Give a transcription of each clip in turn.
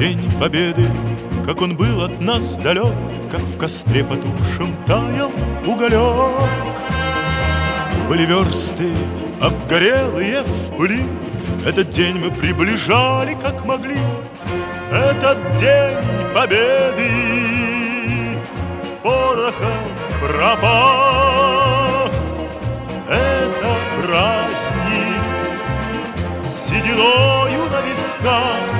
День Победы, как он был от нас далек, Как в костре потухшем таял уголек. Были версты, обгорелые в пыли, Этот день мы приближали, как могли. Этот день Победы порохом пропах. Это праздник сединою на висках,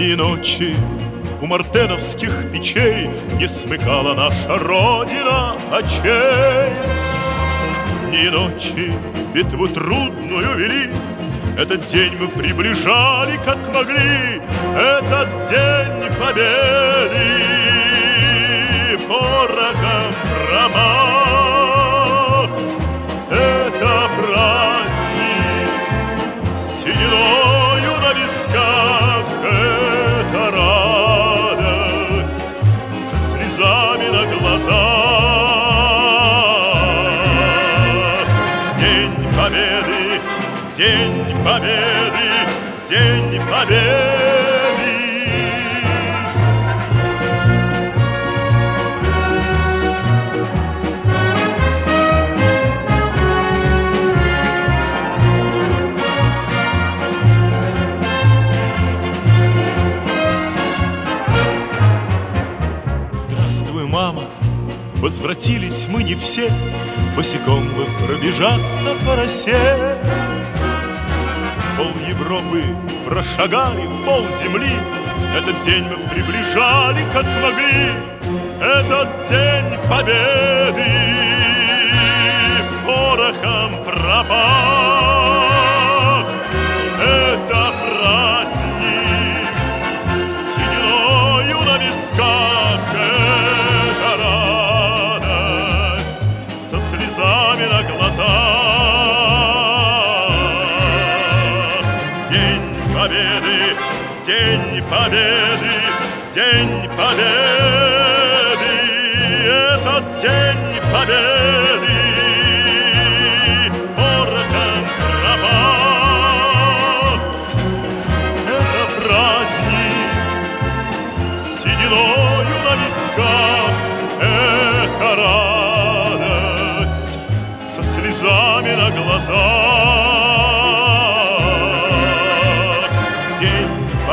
И ночи у мартеновских печей Не смыкала наша Родина очей. Ни ночи битву трудную вели, Этот день мы приближали, как могли, Этот день победы порохом промах. Победы, День Победы. Здравствуй, мама, возвратились мы не все, Босиком бы пробежаться по росе. Европы прошагали, пол земли, Этот день мы приближали, как могли, Этот день победы порохом пропах. Это праздник сединою на висках, Это радость со слезами на глазах. Победы, День Победы, День Победы, этот День Победы. Это праздник сединою на висках, Это радость со слезами на глазах.